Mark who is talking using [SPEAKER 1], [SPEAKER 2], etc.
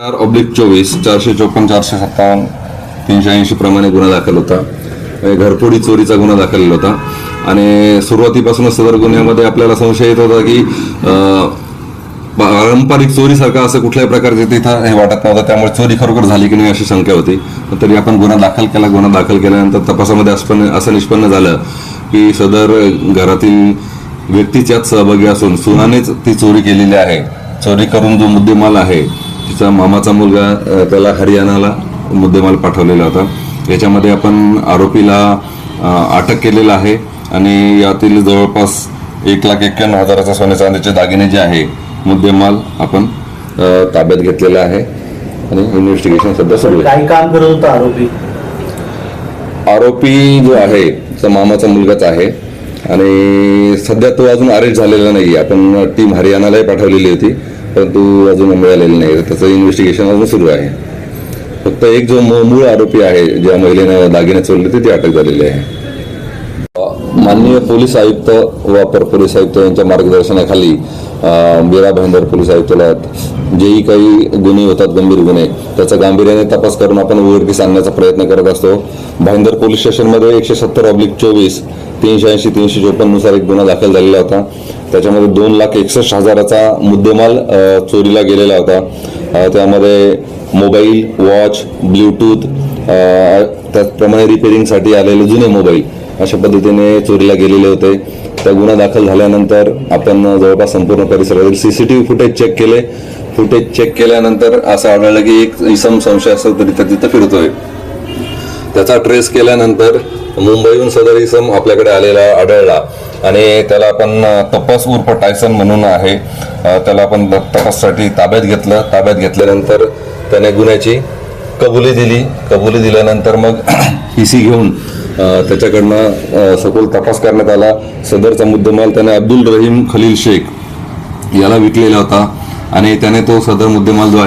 [SPEAKER 1] चार ऑब्लिक चोवीस चारशे चोपन्न चारशे सत्तावन्न तीनशे ऐंशी प्रमाणे गुन्हा दाखल होता. म्हणजे घरफोडी चोरीचा गुन्हा दाखल होता. आणि सुरुवातीपासूनच सदर गुन्ह्यामध्ये आपल्याला संशय येत होता की पारंपरिक चोरीसारखा असं कुठल्याही प्रकारचे तिथं हे वाटत नव्हतं. त्यामुळे चोरी खरोखर झाली की नाही अशी शंका होती. तरी आपण गुन्हा दाखल केला. गुन्हा दाखल केल्यानंतर तपासामध्ये असं असं निष्पन्न झालं की सदर घरातील व्यक्तीच्याच सहभागी असून सुनानेच ती चोरी केलेली आहे. चोरी करून जो मुद्देमाल आहे तिचा मामाचा मुलगा त्याला हरियाणाला मुद्देमाल पाठवलेला होता. याच्यामध्ये आपण आरोपीला अटक केलेला आहे आणि यातील जवळपास एक लाख एक्क्याण्णव हजाराचा सोने चांदीचे दागिने जे आहे मुद्देमाल आपण ताब्यात घेतलेला आहे आणि इन्व्हेस्टिगेशन सध्या सुरू आहे.
[SPEAKER 2] काही काम करत होता आरोपी?
[SPEAKER 1] आरोपी जो आहे त्याचा मामाचा मुलगाच आहे आणि सध्या तो अजून अरेस्ट झालेला नाही आपण टीम हरियाणालाही पाठवलेली होती. परंतु अजून मिळालेलं नाही. त्याचं इन्व्हेस्टिगेशन अजून सुरू आहे. फक्त एक जो मूळ आरोपी आहे ज्या महिलेनं दागिने चोरले होते ती अटक झालेली आहे. माननीय पोलीस आयुक्त व अपर पोलीस आयुक्त यांच्या मार्गदर्शनाखाली बिरा मीरा भाईंदर पोलीस आयुक्तालयात जेही काही गुन्हे होतात गंभीर गुन्हे त्याचा गांभीर्याने तपास करून आपण उघडकीस आणण्याचा प्रयत्न करत असतो. भाईंदर पोलीस स्टेशनमध्ये एकशे सत्तर ऑब्लिक चोवीस तीनशे ऐंशी तीनशे चोपन्ननुसार एक गुन्हा दाखल झालेला होता. त्याच्यामध्ये दोन लाख एकसष्ट हजाराचा मुद्देमाल चोरीला गेलेला होता. त्यामध्ये मोबाईल वॉच ब्ल्यूटूथ त्याचप्रमाणे रिपेरिंगसाठी आलेले जुने मोबाईल अशा पद्धतीने चोरीला गेलेले होते. त्या गुन्हा दाखल झाल्यानंतर आपण जवळपास संपूर्ण परिसरातील व्ही फुटेज चेक केले. फुटेज चेक केल्यानंतर असं आढळलं की एक इसम संशय असेल तरी तर तिथं फिरतोय. त्याचा ट्रेस केल्यानंतर मुंबईहून सदर इसम आपल्याकडे आलेला आढळला. आणि त्याला आपण तपस तपास उर्फ टायसन म्हणून आहे. त्याला आपण तपाससाठी ताब्यात घेतलं. ताब्यात घेतल्यानंतर त्याने गुन्ह्याची कबुली दिली. कबुली दिल्यानंतर मग ही सी घेऊन त्याच्याकडनं सखोल तपास करण्यात आला. सदरचा मुद्देमाल त्याने अब्दुल रहीम खलील शेख याला विकलेला होता. आणि त्याने तो सदर मुद्देमाल जो आहे